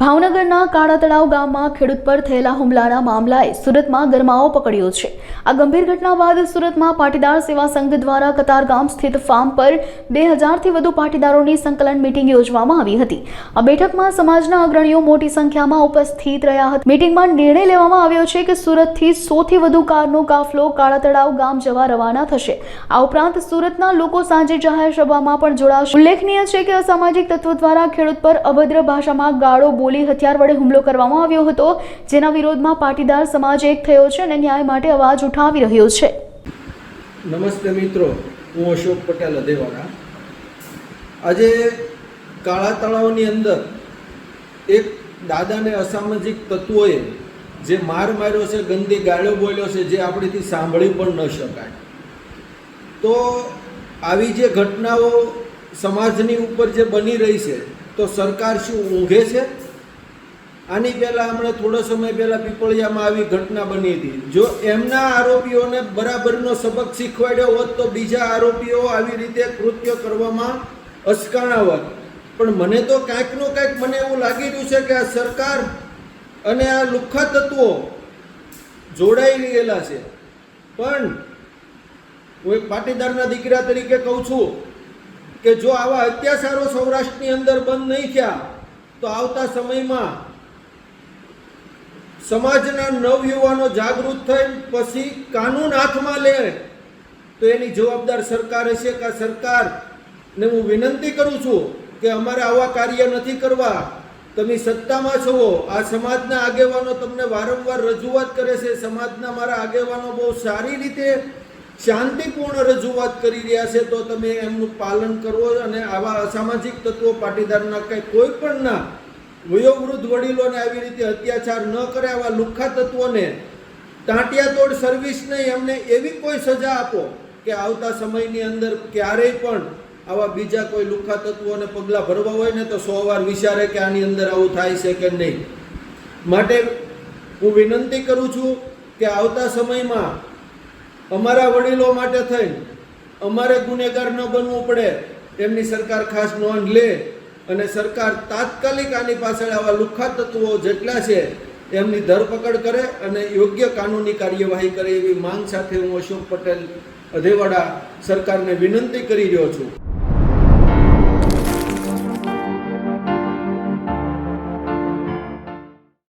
ભાવનગરના કાળા તળાવ ગામમાં ખેડૂત પર થયેલા હુમલાના મામલાએ સુરતમાં ગરમાવો પકડ્યો છે. આ ગંભીર ઘટના બાદ સુરતમાં પાટીદાર સેવા સંઘ દ્વારા કતારગામ સ્થિત ફાર્મ પર બે હજારથી વધુ પાટીદારોની સંકલન મિટિંગ યોજવામાં આવી હતી. આ બેઠકમાં સમાજના અગ્રણીઓ મોટી સંખ્યામાં ઉપસ્થિત રહ્યા હતા. મિટિંગમાં નિર્ણય લેવામાં આવ્યો છે કે સુરતથી સોથી વધુ કારનો કાફલો કાળા તળાવ ગામ જવા રવાના થશે. આ ઉપરાંત સુરતના લોકો સાંજે જાહેર સભામાં પણ જોડાશે. ઉલ્લેખનીય છે કે અસામાજિક તત્વો દ્વારા ખેડૂત પર અભદ્ર ભાષામાં ગાળો બોલી હથિયાર વડે હુમલો કરવામાં આવ્યો હતો, જેના વિરોધમાં પાટીદાર સમાજ એક થયો છે અને ન્યાય માટે અવાજ ઉઠાવી રહ્યો છે. નમસ્તે મિત્રો, હું અશોક પટેલ અધેવાડા આજે કાળા તળાવની અંદર એક દાદાને અસામાજિક તત્વોએ જે માર માર્યો છે, ગંદી ગાળો બોલ્યો છે, જે આપણેથી સાંભળી પણ ન શકાય. તો આવી જે ઘટનાઓ સમાજની ઉપર જે બની રહી છે, તો સરકાર શું ઊંઘે છે? આની પહેલાં હમણાં થોડા સમય પહેલાં પીપળિયામાં આવી ઘટના બની હતી. જો એમના આરોપીઓને બરાબરનો સબક શીખવાડ્યો હોત તો બીજા આરોપીઓ આવી રીતે કૃત્ય કરવામાં અસકાણા હોત. પણ મને તો કાંઈકનો કાંઈક મને એવું લાગી રહ્યું છે કે આ સરકાર અને આ લુખ્ખા તત્વો જોડાઈ ગયેલા છે. પણ હું એક પાટીદારના દીકરા તરીકે કહું છું કે જો આવા અત્યાચારો સૌરાષ્ટ્રની અંદર બંધ નહીં થયા, તો આવતા સમયમાં સમાજના નવયુવાનો જાગૃત થઈ પછી કાનૂન હાથમાં લે તો એની જવાબદાર સરકાર હશે કે આ સરકારને હું વિનંતી કરું છું કે અમારે આવા કાર્ય નથી કરવા. તમે સત્તામાં છો, આ સમાજના આગેવાનો તમને વારંવાર રજૂઆત કરે છે. સમાજના મારા આગેવાનો બહુ સારી રીતે શાંતિપૂર્ણ રજૂઆત કરી રહ્યા છે. તો તમે એમનું પાલન કરવો અને આવા અસામાજિક તત્વો પાટીદારના કંઈ કોઈ પણ ના વયોવૃદ્ધ વડીલોને આવી રીતે અત્યાચાર ન કરે આવા લુખ્ખા તત્વોને તાંટિયાતોડ સર્વિસ નહીં એમને એવી કોઈ સજા આપો કે આવતા સમયની અંદર ક્યારેય પણ આવા બીજા કોઈ લુખ્ખા તત્વોને પગલાં ભરવા હોય ને તો સો વાર વિચારે કે આની અંદર આવું થાય છે કે નહીં. માટે હું વિનંતી કરું છું કે આવતા સમયમાં અમારા વડીલો માટે થઈ અમારે ગુનેગાર ન બનવું પડે એમની સરકાર ખાસ નોંધ લે અને સરકાર તાત્કાલિક આની પાછળ આવા લુખ્ખા તત્વો જેટલા છે, એમની ધરપકડ કરે અને યોગ્ય કાનૂની કાર્યવાહી કરે એવી માંગ સાથે હું અશોક પટેલ અધેવાડા સરકારને વિનંતી કરી રહ્યો છું.